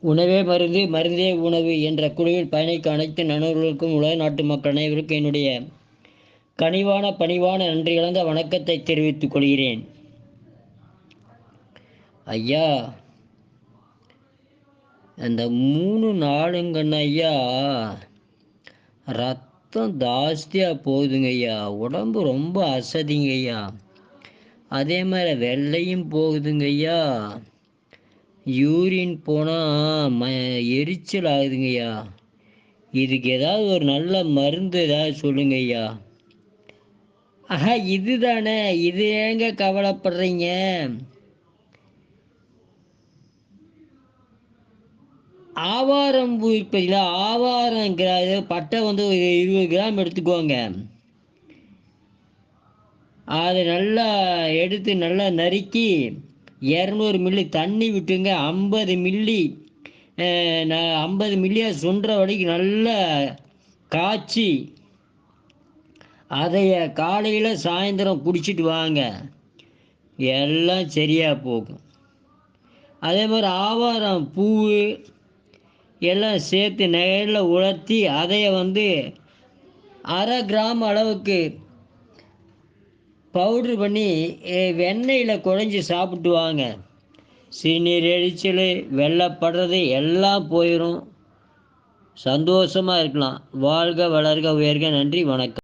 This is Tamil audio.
உணவே மருந்து மருந்தே உணவு என்ற குழுவில் பயணிக்க அனைத்து நண்பர்களுக்கும் உலக நாட்டு மக்கள் அனைவருக்கும் என்னுடைய கனிவான பணிவான நன்றி கலந்த வணக்கத்தை தெரிவித்துக் கொள்கிறேன். ஐயா அந்த மூணு நாளுங்கண்ண ஐயா ரத்தம் ஜாஸ்தியாக போகுதுங்க ஐயா. உடம்பு ரொம்ப அசதிங்க ஐயா. அதே மாதிரி வெள்ளையும் போகுதுங்க ஐயா. யூரின் போனால் ம எரிச்சல் ஆகுதுங்கய்யா. இதுக்கு ஏதாவது ஒரு நல்ல மருந்து ஏதாவது சொல்லுங்க ஐயா ஆஹா இதுதானே இது ஏங்க கவலைப்படுறீங்க? ஆவாரம் பூ இருப்பதில்ல ஆவாரம் பட்டை வந்து ஒரு இருபது கிராம் எடுத்துக்கோங்க. அதை நல்லா எடுத்து நல்லா நறுக்கி இரநூறு மில்லி தண்ணி விட்டுங்க. ஐம்பது மில்லி ஐம்பது மில்லியாக சுன்ற வரைக்கும் நல்லா காய்ச்சி அதைய காலையில் சாயந்தரம் குடிச்சிட்டு வாங்க. எல்லாம் சரியாக போகும். அதே மாதிரி ஆவாரம் பூ எல்லாம் சேர்த்து நேரில் உலர்த்தி அதைய வந்து அரை கிராம் அளவுக்கு பவுட்ரு பண்ணி வெண்ணெயில் குழஞ்சி சாப்பிட்டு வாங்க. சிறுநீர் எரிச்சல் வெள்ளப்படுறது எல்லாம் போயிடும் சந்தோஷமாக இருக்கலாம். வாழ்க வளர்க உயர்க. நன்றி வணக்கம்.